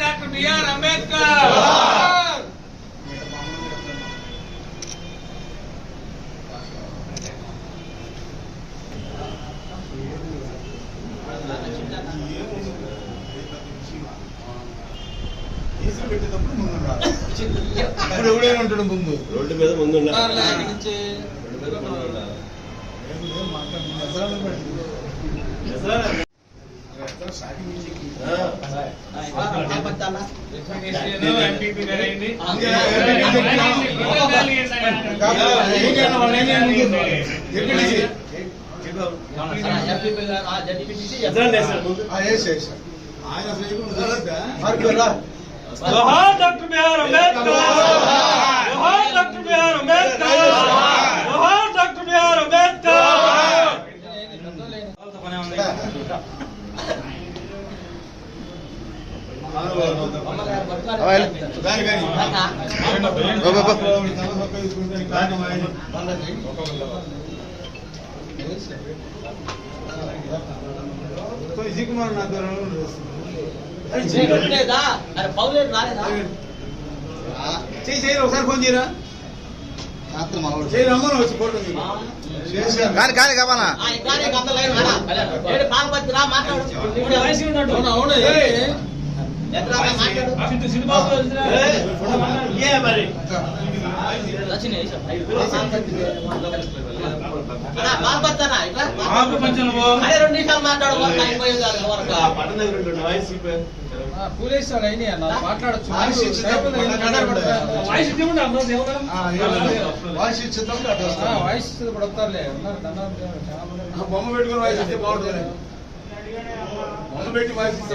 Doctor B R Ambedkar ఇప్పుడు ఎవడైనా ఉంటాడు ముందు రోడ్డు మీద ముందు ఉండాలి. Doctor B R Ambedkar doctor B R Ambedkar జోహార్ doctor B R Ambedkar Vijay Kumar నా ద్వారా చేయి చేయరు ఒకసారి ఫోన్ చేయరా? కానీ కానీ కావాలా? ఏ మరి? ఆకు పంచను పో. ఆ పట్టణ దగ్గర ఉంటుండే వాయిస్ ఇచ్చేద్దాం. కూడా. వాయిస్ ఇవ్వండి అందరూ దేవుడు ఆ, ఏం వాయిస్ ఇచ్చేద్దాం అటు వస్తాం. ఆ, బొమ్మ పెట్టుకుని వాయిస్ ఇస్తే బాగుంటుంది. బొమ్మ పెట్టి వాయిస్ ఇస్తే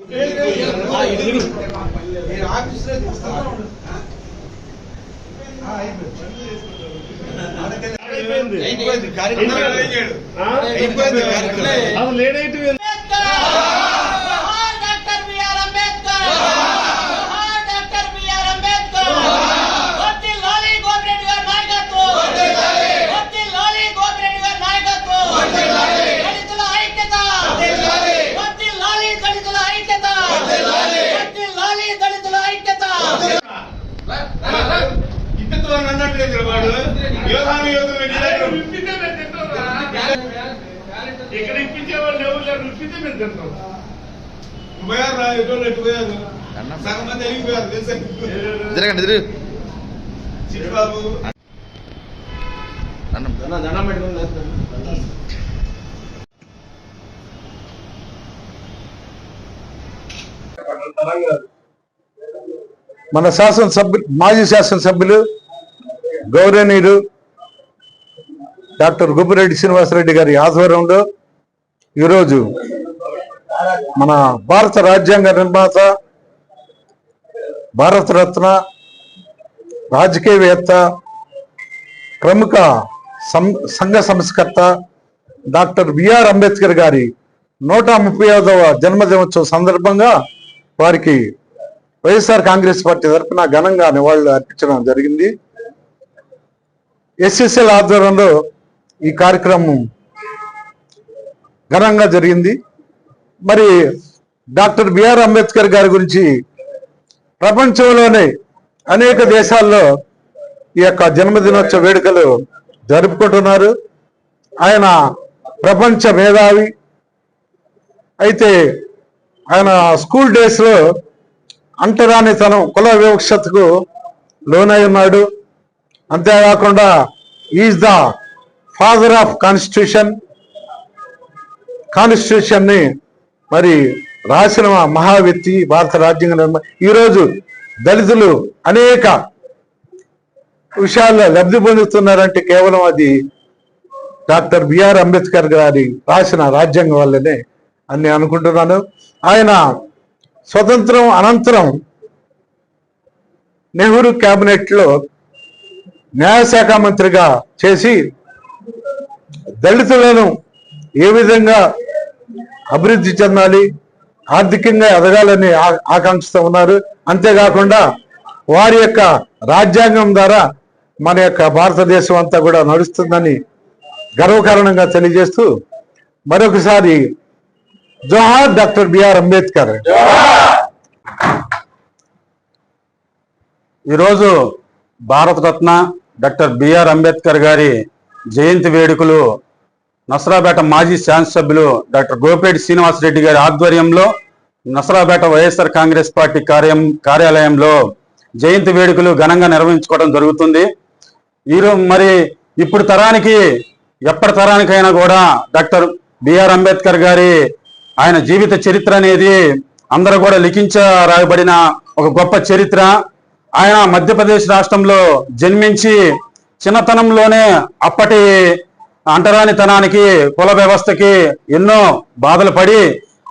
నేను ఆఫీసులో అయిపోయింది. కార్యక్రమం. అయిపోయింది కార్యక్రమం. అది లేట్ అయితే doctor B R Ambedkar doctor B R Ambedkar వత్తి లాలి గోపిరెడ్డి గారి నాయకత్వం వత్తి లాలి గోపిరెడ్డి గారి నాయకత్వం దళితుల ఐక్యత వత్తి లాలి దళితుల ఐక్యత వత్తి లాలి దళితుల ఐక్యత ఇప్పటితో అన్నట్లేదు వాడు యోధాను యోధులు నీ దగ్గర ఇక్కడ ఇప్పించేవాళ్ళు ఎవరు లేరు? ఇప్పితే మేము తింటాం పోయారు రా ఎటువంటి ఎటు పోయారు. సగం మంది వెళ్ళిపోయారు దండం పెట్టుకుని. మన శాసనసభ్యు మాజీ శాసనసభ్యులు గౌరవనీయులు డాక్టర్ గుబ్బిరెడ్డి శ్రీనివాసరెడ్డి గారి ఆధ్వర్యంలో ఈరోజు మన భారత రాజ్యాంగ నిర్మాత భారతరత్న రాజకీయవేత్త ప్రముఖ సం- సంఘ సంస్కర్త డాక్టర్ బిఆర్ అంబేద్కర్ గారి నూట ముప్పై ఐదవ జన్మదినోత్సవ సందర్భంగా వారికి వైఎస్ఆర్ కాంగ్రెస్ పార్టీ తరఫున ఘనంగా నివాళులు అర్పించడం జరిగింది. ఎస్ఎస్ఎల్ ఆధ్వర్యంలో ఈ కార్యక్రమం ఘనంగా జరిగింది. మరి డాక్టర్ బిఆర్ అంబేద్కర్ గారి గురించి ప్రపంచంలోనే అనేక దేశాల్లో ఈ యొక్క జన్మదినోత్సవ వేడుకలు జరుపుకుంటున్నారు. ఆయన ప్రపంచ మేధావి. అయితే ఆయన స్కూల్ డేస్లో అంటరాని తన కుల వివక్షతకు లోనై ఉన్నాడు. అంతేకాకుండా is the father of constitution. కాన్స్టిట్యూషన్ని మరి రాసిన మహా వ్యక్తి భారత రాజ్యాంగ ఈరోజు దళితులు అనేక విషయాల్లో లబ్ధి పొందుతున్నారంటే కేవలం అది డాక్టర్ బిఆర్ అంబేద్కర్ గారి రాసిన రాజ్యాంగం వల్లనే అని నేను అనుకుంటున్నాను. ఆయన స్వతంత్రం అనంతరం నెహ్రూ క్యాబినెట్లో న్యాయశాఖ మంత్రిగా చేసి దళితులను ఏ విధంగా అభివృద్ధి చెందాలి ఆర్థికంగా ఎదగాలని ఆ- ఉన్నారు. అంతేకాకుండా వారి యొక్క రాజ్యాంగం ద్వారా మన యొక్క భారతదేశం అంతా కూడా నడుస్తుందని గర్వకారణంగా తెలియజేస్తూ మరొకసారి జోహార్ డాక్టర్ బిఆర్ అంబేద్కర్. ఈరోజు భారతరత్న డాక్టర్ బిఆర్ అంబేద్కర్ గారి జయంతి వేడుకలు నసరాపేట మాజీ శాసనసభ్యులు డాక్టర్ గోపేటి శ్రీనివాసరెడ్డి గారి ఆధ్వర్యంలో నసరాపేట వైఎస్ఆర్ కాంగ్రెస్ పార్టీ కార్యం కార్యాలయంలో జయంతి వేడుకలు ఘనంగా నిర్వహించుకోవడం జరుగుతుంది. ఈరోజు మరి ఇప్పుడు తరానికి ఎప్పటి తరానికైనా కూడా డాక్టర్ బిఆర్ అంబేద్కర్ గారి ఆయన జీవిత చరిత్ర అనేది అందరూ కూడా లిఖించ రాయబడిన ఒక గొప్ప చరిత్ర. ఆయన మధ్యప్రదేశ్ రాష్ట్రంలో జన్మించి చిన్నతనంలోనే అప్పటి అంటరానితనానికి కుల వ్యవస్థకి ఎన్నో బాధలు పడి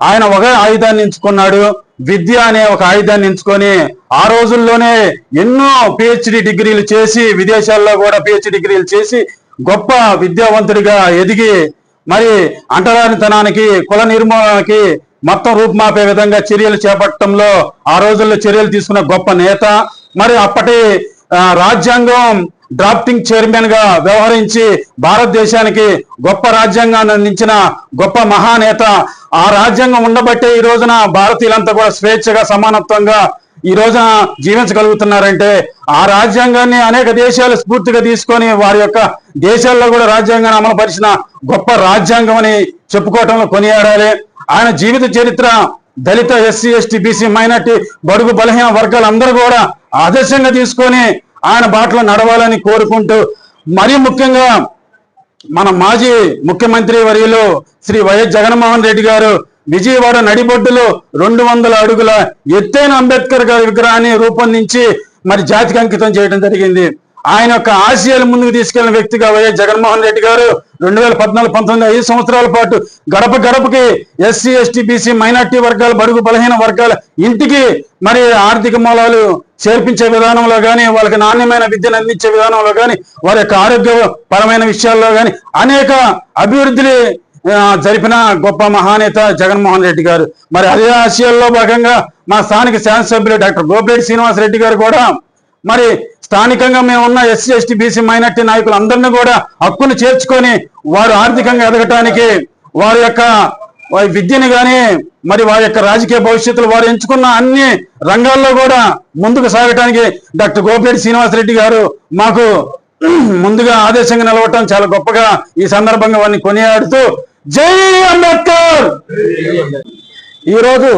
ఆయన ఒక ఆయుధాన్ని ఎంచుకున్నాడు. విద్య అనే ఒక ఆయుధాన్ని ఎంచుకొని ఆ రోజుల్లోనే ఎన్నో పిహెచ్డి డిగ్రీలు చేసి విదేశాల్లో కూడా పిహెచ్డి డిగ్రీలు చేసి గొప్ప విద్యావంతుడిగా ఎదిగి మరి అంటరానితనానికి కుల నిర్మూలనకి మొత్తం రూపుమాపే విధంగా చర్యలు చేపట్టడంలో ఆ రోజుల్లో చర్యలు తీసుకున్న గొప్ప నేత. మరి అప్పటి రాజ్యాంగం డ్రాఫ్టింగ్ చైర్మన్గా వ్యవహరించి భారతదేశానికి గొప్ప రాజ్యాంగాన్ని అందించిన గొప్ప మహానేత. ఆ రాజ్యాంగం ఉండబట్టే ఈ రోజున భారతీయులంతా కూడా స్వేచ్ఛగా సమానత్వంగా ఈ రోజున జీవించగలుగుతున్నారంటే ఆ రాజ్యాంగాన్ని అనేక దేశాలు స్ఫూర్తిగా తీసుకొని వారి యొక్క దేశాల్లో కూడా రాజ్యాంగాన్ని అమలుపరిచిన గొప్ప రాజ్యాంగం అని చెప్పుకోవటంలో కొనియాడాలి. ఆయన జీవిత చరిత్ర దళిత ఎస్సీ ఎస్టీ బీసీ మైనార్టీ బడుగు బలహీన వర్గాలందరూ కూడా ఆదర్శంగా తీసుకొని ఆయన బాటలో నడవాలని కోరుకుంటూ మరీ ముఖ్యంగా మన మాజీ ముఖ్యమంత్రి వర్యులు శ్రీ వైఎస్ జగన్మోహన్ రెడ్డి గారు విజయవాడ నడిబొడ్డులో రెండు వందల అడుగుల ఎత్తైన అంబేద్కర్ గారి విగ్రహాన్ని రూపొందించి మరి జాతికి అంకితం చేయడం జరిగింది. ఆయన యొక్క ఆశయాలు ముందుకు తీసుకెళ్ళిన వ్యక్తిగా వైఎస్ జగన్మోహన్ రెడ్డి గారు రెండు వేల పద్నాలుగు పంతొమ్మిది ఐదు సంవత్సరాల పాటు గడప గడపకి ఎస్సీ ఎస్టీ బీసీ మైనార్టీ వర్గాలు బడుగు బలహీన వర్గాల ఇంటికి మరి ఆర్థిక మూలాలు చేర్పించే విధానంలో కానీ వాళ్ళకి నాణ్యమైన విద్యను అందించే విధానంలో కానీ వారి యొక్క ఆరోగ్యపరమైన విషయాల్లో కానీ అనేక అభివృద్ధిని జరిపిన గొప్ప మహానేత జగన్మోహన్ రెడ్డి గారు. మరి అదే ఆశయాల్లో భాగంగా మా స్థానిక శాసనసభ్యులు డాక్టర్ గోపిరెడ్డి శ్రీనివాస్ రెడ్డి గారు కూడా మరి స్థానికంగా మేము ఉన్న ఎస్సీ ఎస్టీ బీసీ మైనార్టీ నాయకులు అందరినీ కూడా హక్కును చేర్చుకొని వారు ఆర్థికంగా ఎదగటానికి వారి యొక్క వారి విద్యని కానీ మరి వారి యొక్క రాజకీయ భవిష్యత్తులు వారు ఎంచుకున్న అన్ని రంగాల్లో కూడా ముందుకు సాగటానికి డాక్టర్ గోపిరెడ్డి శ్రీనివాసరెడ్డి గారు మాకు ముందుగా ఆదేశంగా నిలవటం చాలా గొప్పగా ఈ సందర్భంగా వారిని కొనియాడుతూ జై అంబేద్కర్! ఈరోజు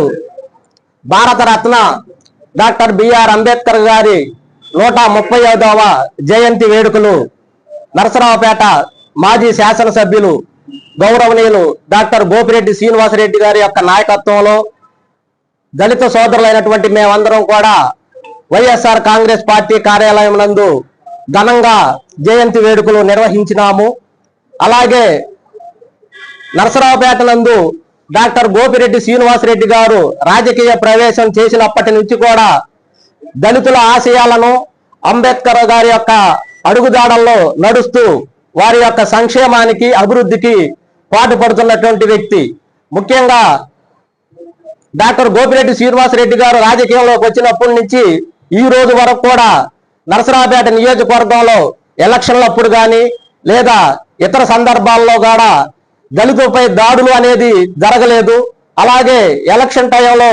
భారతరత్న డాక్టర్ బిఆర్ అంబేద్కర్ గారి నూట ముప్పై ఐదవ జయంతి వేడుకలు నరసరావుపేట మాజీ శాసనసభ్యులు గౌరవనీయులు డాక్టర్ గోపిరెడ్డి శ్రీనివాసరెడ్డి గారి యొక్క నాయకత్వంలో దళిత సోదరులైనటువంటి మేమందరం కూడా వైఎస్ఆర్ కాంగ్రెస్ పార్టీ కార్యాలయం నందు ఘనంగా జయంతి వేడుకలు నిర్వహించినాము. అలాగే నరసరావుపేట నందు డాక్టర్ గోపిరెడ్డి శ్రీనివాసరెడ్డి గారు రాజకీయ ప్రవేశం చేసినప్పటి నుంచి కూడా దళితుల ఆశయాలను అంబేద్కర్ గారి యొక్క అడుగుజాడల్లో నడుస్తూ వారి యొక్క సంక్షేమానికి అభివృద్ధికి పాటుపడుతున్నటువంటి వ్యక్తి. ముఖ్యంగా డాక్టర్ గోపిరెడ్డి శ్రీనివాసరెడ్డి గారు రాజకీయంలోకి వచ్చినప్పటి నుంచి ఈ రోజు వరకు కూడా నరసరాపేట నియోజకవర్గంలో ఎలక్షన్లప్పుడు కానీ లేదా ఇతర సందర్భాల్లో కూడా దళితులపై దాడులు అనేది జరగలేదు. అలాగే ఎలక్షన్ టైంలో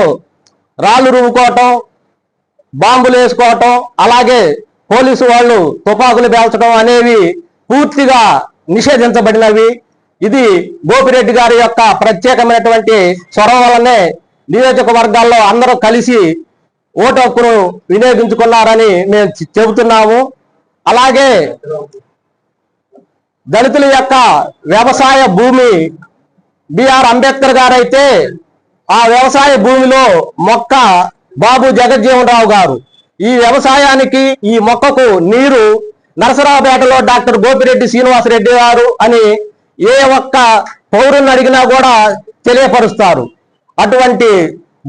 రాళ్ళు రువ్వుకోవటం బాంబులు వేసుకోవటం అలాగే పోలీసు వాళ్ళు తుపాకులు పేల్చడం అనేవి పూర్తిగా నిషేధించబడినవి. ఇది గోపిరెడ్డి గారి యొక్క ప్రత్యేకమైనటువంటి చొరవ వల్లనే నియోజకవర్గాల్లో అందరూ కలిసి ఓటు హక్కును వినియోగించుకున్నారని మేము చెబుతున్నాము. అలాగే దళితుల యొక్క వ్యవసాయ భూమి బిఆర్ అంబేద్కర్ గారైతే ఆ వ్యవసాయ భూమిలో మొక్క బాబు జగజ్జీవనరావు గారు. ఈ వ్యవసాయానికి ఈ మొక్కకు నీరు నరసరావుపేటలో డాక్టర్ గోపిరెడ్డి శ్రీనివాసరెడ్డి గారు అని ఏ ఒక్క పౌరుని అడిగినా కూడా తెలియపరుస్తారు. అటువంటి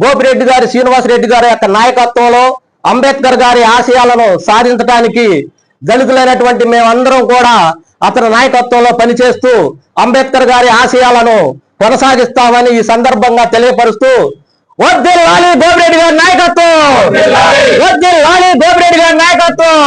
గోపిరెడ్డి గారి శ్రీనివాసరెడ్డి గారి యొక్క నాయకత్వంలో అంబేద్కర్ గారి ఆశయాలను సాధించడానికి దళితులైనటువంటి మేమందరం కూడా అతని నాయకత్వంలో పనిచేస్తూ అంబేద్కర్ గారి ఆశయాలను కొనసాగిస్తామని ఈ సందర్భంగా తెలియపరుస్తూ వద్దిల్లాలి గోపిరెడ్డి గారి నాయకత్వం వద్దిల్లాలి గోపిరెడ్డి గారి నాయకత్వం